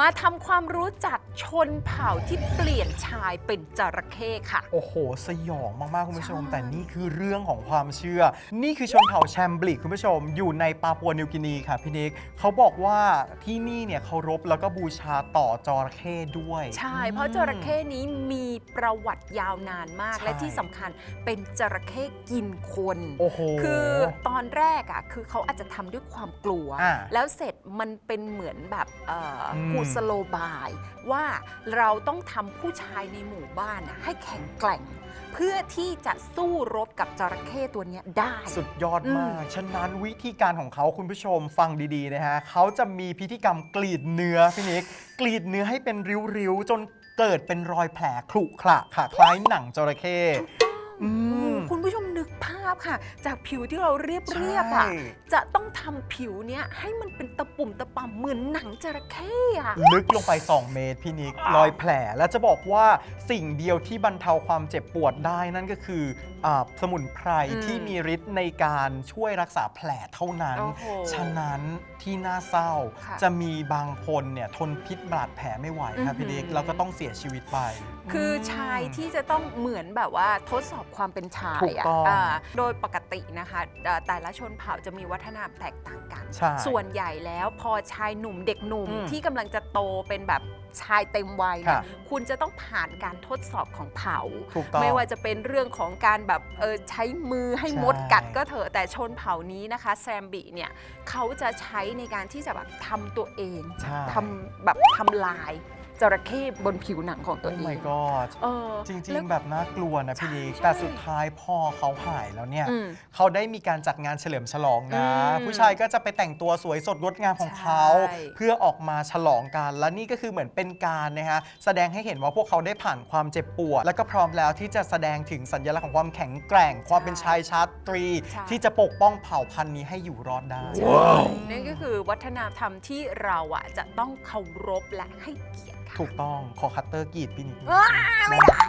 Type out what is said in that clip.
มาทำความรู้จักชนเผ่าที่เปลี่ยนชายเป็นจระเข้ค่ะ โอ้โห สยองมากๆ คุณผู้ชมใช่แต่นี่คือเรื่องของความเชื่อ นี่คือชนเผ่าแชมบลิกคุณผู้ชม อยู่ในปาปัวนิวกินีค่ะพี่นิกเขาบอกว่าที่นี่เนี่ยเคารพแล้วก็บูชาต่อจระเข้ด้วย ใช่ เพราะจระเข้นี้มีประวัติยาวนานมากใช่และที่สำคัญเป็นจระเข้กินคนโอ้โหคือตอนแรกอะคือเขาอาจจะทำด้วยความกลัวอ่าแล้วเสร็จมันเป็นเหมือนแบบเอ่ออมกุสโลบาย ว่าเราต้องทำผู้ชายในหมู่บ้านน่ะให้แข็งแกร่ง เพื่อที่จะสู้รบกับจระเข้ตัวเนี้ยได้ สุดยอดมาก ฉะนั้นวิธีการของเขาคุณผู้ชมฟังดีๆนะฮะเขาจะมีพิธีกรรมกรีดเนื้อพี่นิกกรีดเนื้อให้เป็นริ้วๆ จนเกิดเป็นรอยแผลขรุขระค่ะคล้ายหนังจระเข้ อืม คุณผู้ชมนึกภาพค่ะ จากผิวที่เราเรียบเรียบๆอะ ใช่ จะต้องทำผิวเนี้ยให้มันเป็นตะปุ่มตะป่ำเหมือนหนังจระเข้อะลึกลงไป 2 เมตรพี่นิกรอยแผลและจะบอกว่าสิ่งเดียวที่บรรเทาความเจ็บปวดได้นั่นก็คืออาสมุนไพรอืมที่มีฤทธิ์ในการช่วยรักษาแผลเท่านั้น โอ้โหฉะนั้นที่น่าเศร้า ค่ะจะมีบางคนเนี่ยทนพิษบาดแผลไม่ไหวครับพี่นิกอื้อหือ แล้วก็ต้องเสียชีวิตไป คือชายที่จะต้องเหมือนแบบว่าทดสอบความเป็นชายถูกอะต้องอ่าโดยปกตินะคะเอ่อแต่ละชนเผ่าจะมีวัฒนธรรมแตกต่างกัน ใช่ ส่วนใหญ่แล้วพอชายหนุ่มเด็กหนุ่มอืมที่กำลังจะโตเป็นแบบชายเต็มวัยเนี่ยค่ะคุณจะต้องผ่านการทดสอบของเผ่า ถูกต้อง ไม่ว่าจะเป็นเรื่องของการแบบเออใช้มือให้ใช่ มดกัดก็เถอะแต่ชนเผ่านี้นะคะแซมบิเนี่ยเขาจะใช้ในการที่จะแบบทำตัวเองใช่ ทำแบบทำลาย จระเข้บนผิวหนังของตัวโอ้เอง my god เออจริแล้ง ว ๆ แบบน่ากลัวนะพี่นิกใช่แต่สุดท้ายพอเขาหายแล้วเนี่ย อืมเขาได้มีการจัดงานเฉลิมฉลองนะ อืมผู้ชายก็จะไปแต่งตัวสวยสดงดงามของเขา ใช่ เพื่อออกมาฉลองกัน และนี่ก็คือเหมือนเป็นการนะฮะแสดงให้เห็นว่าพวกเขาได้ผ่านความเจ็บปวด และก็พร้อมแล้วที่จะแสดงถึงสัญลักษณ์ของความแข็งแกร่ง ความเป็นชายชาตรี ใช่ ที่จะปกป้องเผ่าพันธุ์นี้ให้อยู่รอดได้นั่นก็คือวัฒนธรรมที่เราอะจะต้องเคารพและให้เกียรติค่ะถูกต้องขอคัตเตอร์กรีดพี่นิกว้าไม่ได้